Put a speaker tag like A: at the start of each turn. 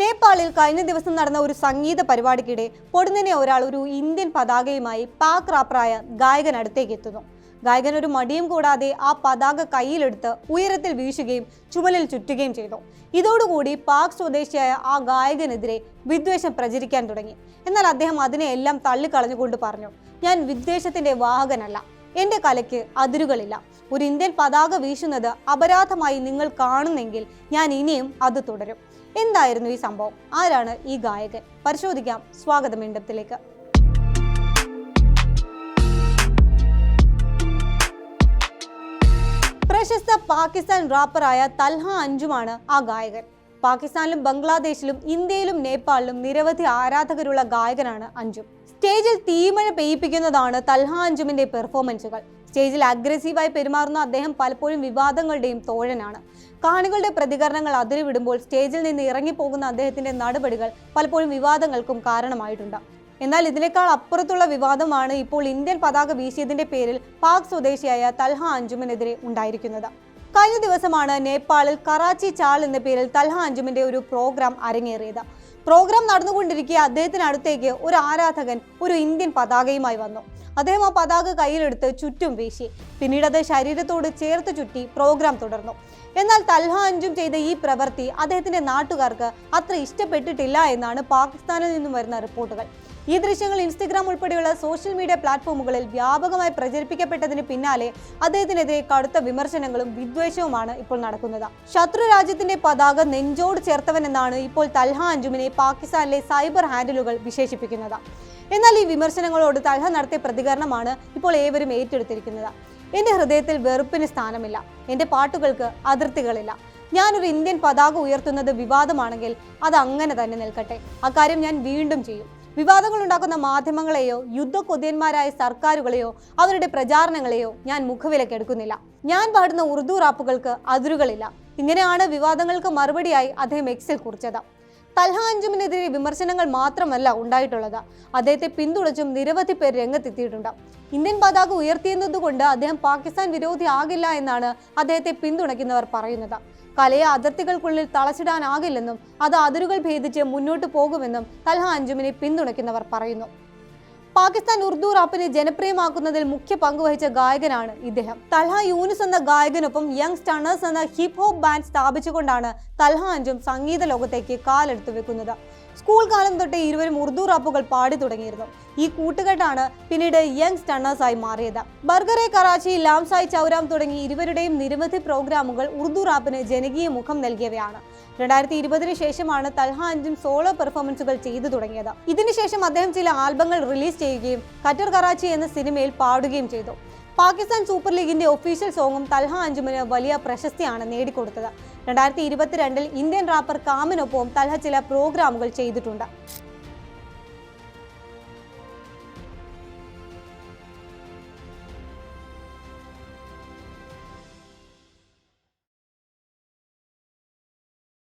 A: നേപ്പാളിൽ കഴിഞ്ഞ ദിവസം നടന്ന ഒരു സംഗീത പരിപാടിക്കിടെ പൊടുന്നനെ ഒരാൾ ഒരു ഇന്ത്യൻ പതാകയുമായി പാക് റാപ്പറായ ഗായകൻ അടുത്തേക്ക് എത്തുന്നു. ഗായകൻ ഒരു മടിയും കൂടാതെ ആ പതാക കയ്യിലെടുത്ത് ഉയരത്തിൽ വീശുകയും ചുമലിൽ ചുറ്റുകയും ചെയ്തു. ഇതോടുകൂടി പാക് സ്വദേശിയായ ആ ഗായകനെതിരെ വിദ്വേഷം പ്രചരിക്കാൻ തുടങ്ങി. എന്നാൽ അദ്ദേഹം അതിനെയെല്ലാം തള്ളിക്കളഞ്ഞുകൊണ്ട് പറഞ്ഞു ഞാൻ വിദ്വേഷത്തിന്റെ വാഹകനല്ല എന്റെ കലയ്ക്ക് അതിരുകളില്ല. ഒരു ഇന്ത്യൻ പതാക വീശുന്നത് അപരാധമായി നിങ്ങൾ കാണുന്നെങ്കിൽ ഞാൻ ഇനിയും അത് തുടരും. എന്തായിരുന്നു ഈ സംഭവം? ആരാണ് ഈ ഗായകൻ? പരിശോധിക്കാം സ്വാഗതം ഇണ്ടത്തിലേക്ക് പ്രശസ്ത പാകിസ്ഥാൻ റാപ്പറായ തൽഹ അഞ്ചുമാണ് ആ ഗായകൻ. പാകിസ്ഥാനിലും ബംഗ്ലാദേശിലും ഇന്ത്യയിലും നേപ്പാളിലും നിരവധി ആരാധകരുള്ള ഗായകനാണ് അഞ്ജും. സ്റ്റേജിൽ തീമഴ പെയ്യിപ്പിക്കുന്നതാണ് തൽഹ അഞ്ജുമിന്റെ പെർഫോമൻസുകൾ. സ്റ്റേജിൽ അഗ്രസീവായി പെരുമാറുന്ന അദ്ദേഹം പലപ്പോഴും വിവാദങ്ങളുടെയും തോഴനാണ്. കാണികളുടെ പ്രതികരണങ്ങൾ അതിരുവിടുമ്പോൾ സ്റ്റേജിൽ നിന്ന് ഇറങ്ങിപ്പോകുന്ന അദ്ദേഹത്തിന്റെ നടപടികൾ പലപ്പോഴും വിവാദങ്ങൾക്കും കാരണമായിട്ടുണ്ട്. എന്നാൽ ഇതിനേക്കാൾ അപ്പുറത്തുള്ള വിവാദമാണ് ഇപ്പോൾ ഇന്ത്യൻ പതാക വീശിയതിന്റെ പേരിൽ പാക് സ്വദേശിയായ തൽഹ അഞ്ജുമിനെതിരെ ഉണ്ടായിരിക്കുന്നത്. കഴിഞ്ഞ ദിവസമാണ് നേപ്പാളിൽ കറാച്ചി ചാൾ എന്ന പേരിൽ തൽഹ അഞ്ചുമിന്റെ ഒരു പ്രോഗ്രാം അരങ്ങേറിയത്. പ്രോഗ്രാം നടന്നുകൊണ്ടിരിക്കെ അദ്ദേഹത്തിനടുത്തേക്ക് ഒരു ആരാധകൻ ഒരു ഇന്ത്യൻ പതാകയുമായി വന്നു. അദ്ദേഹം ആ പതാക കയ്യിലെടുത്ത് ചുറ്റും വീശി. പിന്നീട് അത് ശരീരത്തോട് ചേർത്ത് ചുറ്റി പ്രോഗ്രാം തുടർന്നു. എന്നാൽ തൽഹ അഞ്ചും ചെയ്ത ഈ പ്രവൃത്തി അദ്ദേഹത്തിന്റെ നാട്ടുകാർക്ക് അത്ര ഇഷ്ടപ്പെട്ടിട്ടില്ല എന്നാണ് പാകിസ്ഥാനിൽ നിന്നും വരുന്ന റിപ്പോർട്ടുകൾ. ഈ ദൃശ്യങ്ങൾ ഇൻസ്റ്റഗ്രാം ഉൾപ്പെടെയുള്ള സോഷ്യൽ മീഡിയ പ്ലാറ്റ്ഫോമുകളിൽ വ്യാപകമായി പ്രചരിപ്പിക്കപ്പെട്ടതിന് പിന്നാലെ അദ്ദേഹത്തിനെതിരെ കടുത്ത വിമർശനങ്ങളും വിദ്വേഷവുമാണ് ഇപ്പോൾ നടക്കുന്നത്. ശത്രു രാജ്യത്തിന്റെ പതാക നെഞ്ചോട് ചേർത്തവൻ എന്നാണ് ഇപ്പോൾ തൽഹ അഞ്ജുമിനെ പാകിസ്ഥാനിലെ സൈബർ ഹാൻഡിലുകൾ വിശേഷിപ്പിക്കുന്നത്. എന്നാൽ ഈ വിമർശനങ്ങളോട് തൽഹ നടത്തിയ പ്രതികരണമാണ് ഇപ്പോൾ ഏവരും ഏറ്റെടുത്തിരിക്കുന്നത്. എന്റെ ഹൃദയത്തിൽ വെറുപ്പിന് സ്ഥാനമില്ല. എന്റെ പാട്ടുകൾക്ക് അതിർത്തികളില്ല. ഞാനൊരു ഇന്ത്യൻ പതാക ഉയർത്തുന്നത് വിവാദമാണെങ്കിൽ അത് അങ്ങനെ തന്നെ നിൽക്കട്ടെ. അക്കാര്യം ഞാൻ വീണ്ടും ചെയ്യും. വിവാദങ്ങൾ ഉണ്ടാക്കുന്ന മാധ്യമങ്ങളെയോ യുദ്ധക്കൊതിയന്മാരായ സർക്കാരുകളെയോ അവരുടെ പ്രചാരണങ്ങളെയോ ഞാൻ മുഖവിലക്കെടുക്കുന്നില്ല ഞാൻ പാടുന്ന ഉറുദു റാപ്പുകൾക്ക് അതിരുകളില്ല. ഇങ്ങനെയാണ് വിവാദങ്ങൾക്ക് മറുപടിയായി അദ്ദേഹം എക്സിൽ കുറിച്ചത്. തൽഹ അഞ്ചുമിനെതിരെ വിമർശനങ്ങൾ മാത്രമല്ല ഉണ്ടായിട്ടുള്ളത്. അദ്ദേഹത്തെ പിന്തുണച്ചും നിരവധി പേർ രംഗത്തെത്തിയിട്ടുണ്ട്. ഇന്ത്യൻ പതാക ഉയർത്തിയെന്നതുകൊണ്ട് അദ്ദേഹം പാകിസ്ഥാൻ വിരോധി ആകില്ല എന്നാണ് അദ്ദേഹത്തെ പിന്തുണയ്ക്കുന്നവർ പറയുന്നത്. കലയെ അതിർത്തികൾക്കുള്ളിൽ തളച്ചിടാനാകില്ലെന്നും അത് അതിരുകൾ ഭേദിച്ച് മുന്നോട്ട് പോകുമെന്നും തൽഹ അഞ്ചുമിനെ പിന്തുണയ്ക്കുന്നവർ പറയുന്നു. പാകിസ്ഥാൻ ഉർദു റാപ്പിനെ ജനപ്രിയമാക്കുന്നതിൽ മുഖ്യ പങ്കുവഹിച്ച ഗായകനാണ് ഇദ്ദേഹം. തൽഹ യൂനുസ് എന്ന ഗായകനൊപ്പം യങ് സ്റ്റണേഴ്സ് എന്ന ഹിപ് ഹോപ്പ് ബാൻഡ് സ്ഥാപിച്ചുകൊണ്ടാണ് തൽഹ അഞ്ചും സംഗീത ലോകത്തേക്ക് കാലെടുത്തു വെക്കുന്നത്. സ്കൂൾ കാലം തൊട്ടേ ഇരുവരും ഉറുദു റാപ്പുകൾ പാടി തുടങ്ങിയിരുന്നു. ഈ കൂട്ടുകെട്ടാണ് പിന്നീട് യങ് സ്റ്റണ്ണേഴ്സായി മാറിയത്. ബർഗറെ കറാച്ചി ലാംസായി ചൗരാം തുടങ്ങി ഇരുവരുടെയും നിരവധി പ്രോഗ്രാമുകൾ ഉറുദു റാപ്പിന് ജനകീയ മുഖം നൽകിയവയാണ്. രണ്ടായിരത്തി ഇരുപതിന് ശേഷമാണ് തൽഹ അഞ്ചും സോളോ പെർഫോമൻസുകൾ ചെയ്തു തുടങ്ങിയത്. ഇതിനുശേഷം അദ്ദേഹം ചില ആൽബങ്ങൾ റിലീസ് ചെയ്യുകയും കറ്റർ കറാച്ചി എന്ന സിനിമയിൽ പാടുകയും ചെയ്തു. പാകിസ്ഥാൻ സൂപ്പർ ലീഗിന്റെ ഒഫീഷ്യൽ സോങ്ങും തൽഹ അഞ്ചുമിന് വലിയ പ്രശസ്തിയാണ് നേടിക്കൊടുത്തത്. രണ്ടായിരത്തി ഇരുപത്തിരണ്ടിൽ ഇന്ത്യൻ റാപ്പർ കാമിനൊപ്പവും തൽഹ ചില പ്രോഗ്രാമുകൾ ചെയ്തിട്ടുണ്ട്.